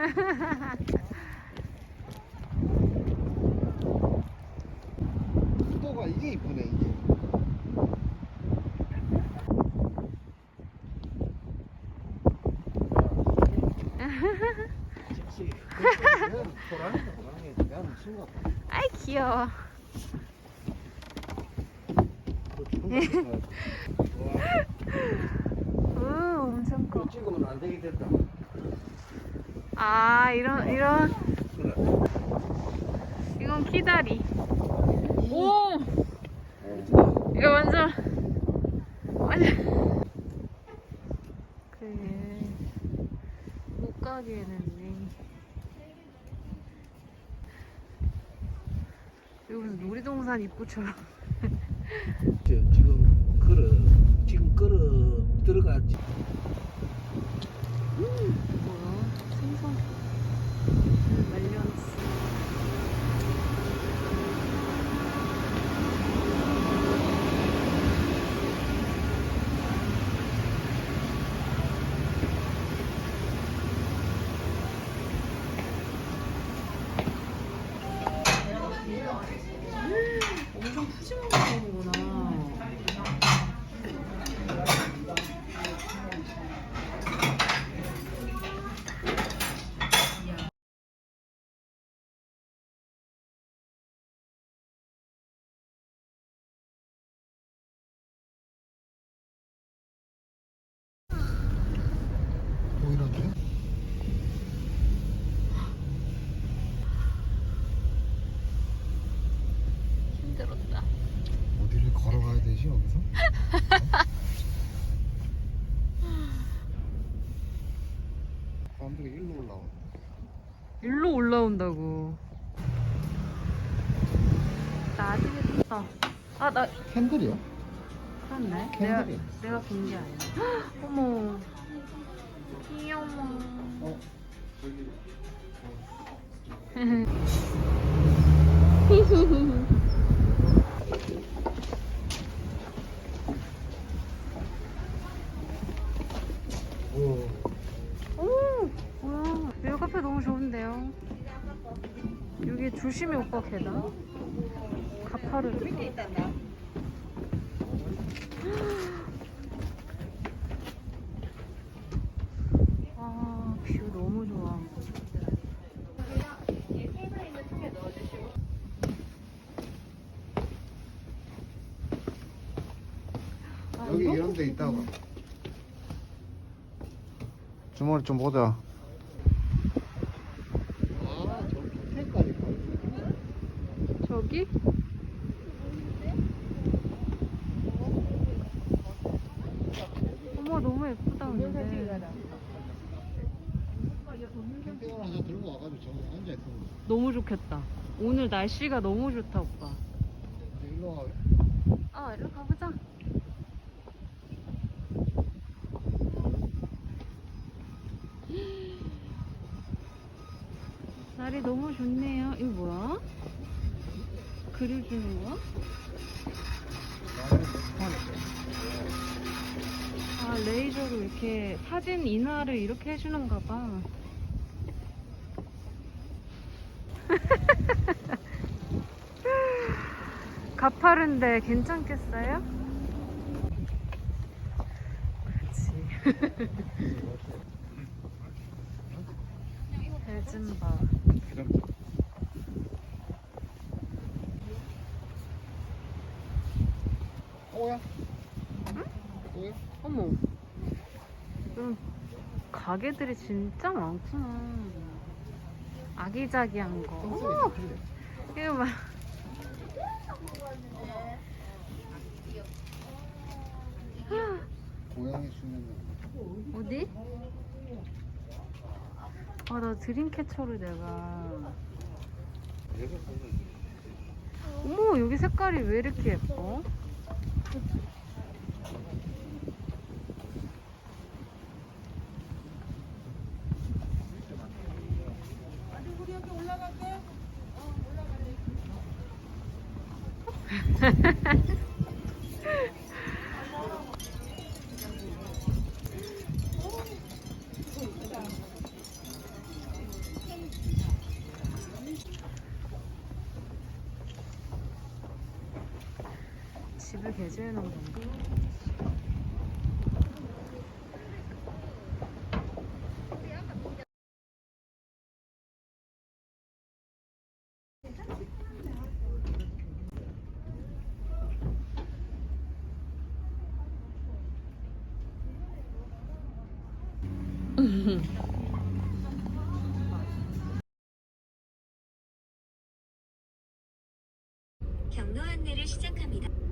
줘. 구도가 이게 이쁘네 이게. 아이 귀여워. 우 엄청 커. 또 찍으면 안 되게 됐다. 아 이런 이런 그래. 이건 키다리. 오 이거 완전 완전 그게 못 가게 했는데 이거 무슨 놀이동산 입구처럼 저, 지금 걸어 지금 걸어 들어가지. 뭐 야 생선 말려놨어 엄청 푸짐하게 나오는구나 뭐 이런데? 힘들었다 어디를 걸어가야 되지 여기서? 사람들이 일로 올라와. 일로 올라온다고. 나중에 떴다. 아, 나, 캔들이야? 내가, 캔들이야. 내가 본 게 아니야. 헉, 어머. 귀여워. 어. 뭐야. 여기 카페 너무 좋은데요. 여기 조심히 오빠 계단. 가파르. 아, 뷰 너무 좋아. 아, 여기? 이런 데 있다고. 주머니 좀 보자. 아, 저 호텔까지 가. 저기? 어머 너무 예쁘다 근데 캠핑을 하나 들고 와가지고 저기 앉아 있으면 너무 좋겠다 오늘 날씨가 너무 좋다 오빠 일로 와. 아 일로 가보자 날이 너무 좋네요 이거 뭐야? 그려주는 거야? 아 레이저로 이렇게 사진 인화를 이렇게 해주는가 봐 가파른데 괜찮겠어요? 그렇지 배진바 오야? 오야? 어머. 음, 가게들이 진짜 많구나. 아기자기한 거. 어머, 이거 봐. 고양이 수면 어디? 아 나 드림캐쳐를 내가. 어머 여기 색깔이 왜 이렇게 예뻐? Ha ha ha. 가 개주해놓은 건가? 경로 안내를 시작합니다.